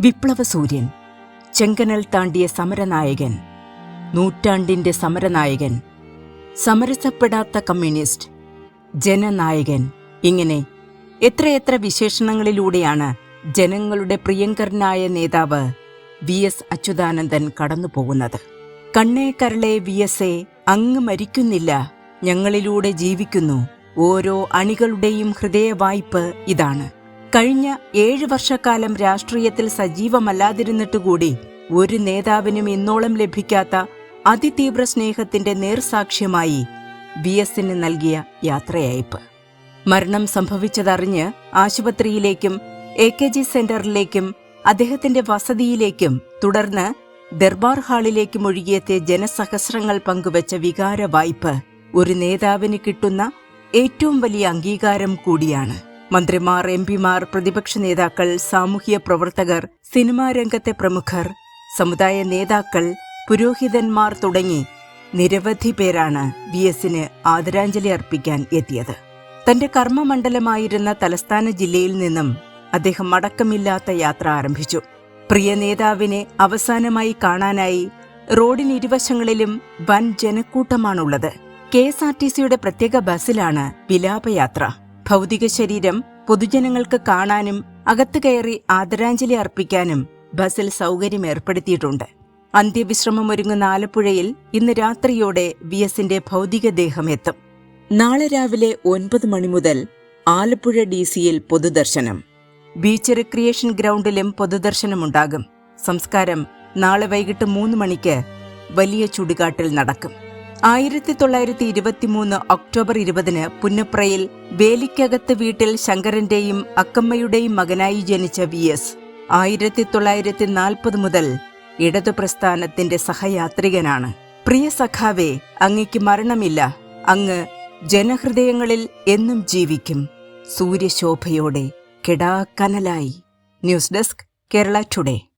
വിപ്ലവ സൂര്യൻ ചെങ്കനൽ താണ്ടിയ സമരനായകൻ നൂറ്റാണ്ടിന്റെ സമരനായകൻ സമരസപ്പെടാത്ത കമ്മ്യൂണിസ്റ്റ് ജനനായകൻ. ഇങ്ങനെ എത്രയെത്ര വിശേഷണങ്ങളിലൂടെയാണ് ജനങ്ങളുടെ പ്രിയങ്കരനായ നേതാവ് വി എസ് അച്യുതാനന്ദൻ കടന്നുപോകുന്നത്. കരളെ വി എസ് എ അങ്ങ് മരിക്കുന്നില്ല. ഞങ്ങളിലൂടെ ജീവിക്കുന്നു. ഓരോ അണികളുടെയും ഹൃദയവായ്പ് ഇതാണ്. കഴിഞ്ഞ ഏഴ് വർഷക്കാലം രാഷ്ട്രീയത്തിൽ സജീവമല്ലാതിരുന്നിട്ടുകൂടി ഒരു നേതാവിനും ഇന്നോളം ലഭിക്കാത്ത അതിതീവ്ര സ്നേഹത്തിന്റെ നേർസാക്ഷ്യമായി വി എസിന് നൽകിയ യാത്രയയപ്പ്. മരണം സംഭവിച്ചതറിഞ്ഞ് ആശുപത്രിയിലേക്കും എ കെ ജി സെന്ററിലേക്കും അദ്ദേഹത്തിന്റെ വസതിയിലേക്കും തുടർന്ന് ദർബാർ ഹാളിലേക്കും ഒഴുകിയെത്തിയ ജനസഹസ്രങ്ങൾ പങ്കുവച്ച വികാര വായ്പ ഒരു നേതാവിന് കിട്ടുന്ന ഏറ്റവും വലിയ അംഗീകാരം കൂടിയാണ്. മന്ത്രിമാർ എം പിമാർ പ്രതിപക്ഷ നേതാക്കൾ സാമൂഹ്യ പ്രവർത്തകർ സിനിമാ രംഗത്തെ പ്രമുഖർ സമുദായ നേതാക്കൾ പുരോഹിതന്മാർ തുടങ്ങി നിരവധി പേരാണ് വി എസിന് ആദരാഞ്ജലി അർപ്പിക്കാൻ എത്തിയത്. തന്റെ കർമ്മമണ്ഡലമായിരുന്ന തലസ്ഥാന ജില്ലയിൽ നിന്നും അദ്ദേഹം മടക്കമില്ലാത്ത യാത്ര ആരംഭിച്ചു. പ്രിയ നേതാവിനെ അവസാനമായി കാണാനായി റോഡിന് ഇരുവശങ്ങളിലും വൻ ജനക്കൂട്ടമാണുള്ളത്. കെ എസ് ആർ ടി സിയുടെ പ്രത്യേക ബസ്സിലാണ് വിലാപയാത്ര. ഭൗതിക ശരീരം പൊതുജനങ്ങൾക്ക് കാണാനും അകത്തു കയറി ആദരാഞ്ജലി അർപ്പിക്കാനും ബസിൽ സൗകര്യം ഏർപ്പെടുത്തിയിട്ടുണ്ട്. അന്ത്യവിശ്രമമൊരുങ്ങുന്ന ആലപ്പുഴയിൽ ഇന്ന് രാത്രിയോടെ വി എസിന്റെ ഭൗതികദേഹം എത്തും. നാളെ രാവിലെ ഒൻപത് മണി മുതൽ ആലപ്പുഴ ഡി സിയിൽ പൊതുദർശനം. Beach recreation ഗ്രൗണ്ടിലും പൊതുദർശനമുണ്ടാകും. സംസ്കാരം നാളെ വൈകിട്ട് മൂന്ന് മണിക്ക് വലിയ ചുടുകാട്ടിൽ നടക്കും. ആയിരത്തി തൊള്ളായിരത്തി ഇരുപത്തിമൂന്ന് ഒക്ടോബർ ഇരുപതിന് പുന്നപ്രയിൽ വേലിക്കകത്ത് വീട്ടിൽ ശങ്കരന്റെയും അക്കമ്മയുടെയും മകനായി ജനിച്ച വി എസ്. ആയിരത്തി തൊള്ളായിരത്തി നാൽപ്പത് മുതൽ ഇടതു പ്രസ്ഥാനത്തിന്റെ സഹയാത്രികനാണ്. പ്രിയ സഖാവേ അങ്ങയ്ക്ക് മരണമില്ല. അങ്ങ് ജനഹൃദയങ്ങളിൽ എന്നും ജീവിക്കും. സൂര്യശോഭയോടെ കെടാക്കനലായി ന്യൂസ് ഡെസ്ക് കേരള ടുഡേ.